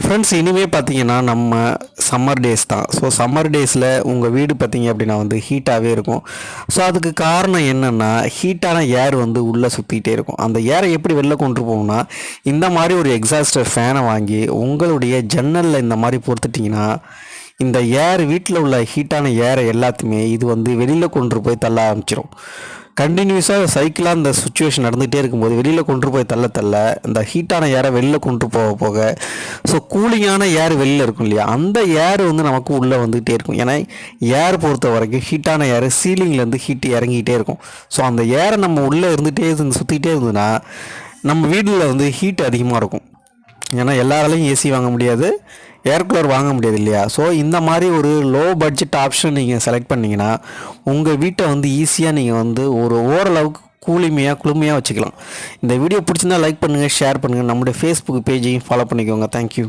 Friends இனிமே பார்த்தீங்கன்னா நம்ம சம்மர் டேஸ் தான். ஸோ சம்மர் டேஸில் உங்கள் வீடு பார்த்தீங்க அப்படின்னா வந்து ஹீட்டாகவே இருக்கும். ஸோ அதுக்கு காரணம் என்னென்னா ஹீட்டான ஏர் வந்து உள்ளே சுற்றிக்கிட்டே இருக்கும். அந்த ஏரை எப்படி வெளில கொண்டு போகணும்னா இந்த மாதிரி ஒரு எக்ஸாஸ்டர் ஃபேனை வாங்கி உங்களுடைய ஜன்னலில் இந்த மாதிரி பொறுத்துட்டிங்கன்னா இந்த ஏர் வீட்டில் உள்ள ஹீட்டான ஏரை எல்லாத்தையுமே இது வந்து வெளியில் கொண்டு போய் தள்ள ஆரம்பிச்சிடும் கண்டினியூஸாக சைக்கிளாக இந்த சுச்சுவேஷன் நடந்துகிட்டே இருக்கும்போது வெளியில் கொண்டு போய் தள்ள தள்ள இந்த ஹீட்டான ஏரை வெளியில் கொண்டு போக போக ஸோ கூலிங்கான ஏர் வெளியில் இருக்கும் இல்லையா? அந்த ஏர் வந்து நமக்கு உள்ளே வந்துகிட்டே இருக்கும். ஏன்னா ஏர் பொறுத்த வரைக்கும் ஹீட்டான ஏர் சீலிங்லேருந்து ஹீட் இறங்கிக்கிட்டே இருக்கும். ஸோ அந்த ஏரை நம்ம உள்ளே இருந்துகிட்டே இருந்து சுற்றிக்கிட்டே இருந்ததுன்னா நம்ம வீட்டில் வந்து ஹீட் அதிகமாக இருக்கும். ஏன்னா எல்லாராலையும் ஏசி வாங்க முடியாது ஏர் கூலர் வாங்க முடியாது இல்லையா? ஸோ இந்த மாதிரி ஒரு லோ பட்ஜெட் ஆப்ஷன் நீங்கள் செலக்ட் பண்ணிங்கன்னா உங்கள் வீட்டை வந்து ஈஸியாக நீங்கள் வந்து ஒரு ஓரளவுக்கு கூலிமையாக குளுமையாக வச்சுக்கலாம். இந்த வீடியோ பிடிச்சிருந்தா லைக் பண்ணுங்கள் ஷேர் பண்ணுங்கள் நம்முடைய ஃபேஸ்புக் பேஜையும் ஃபாலோ பண்ணிக்கோங்க. Thank you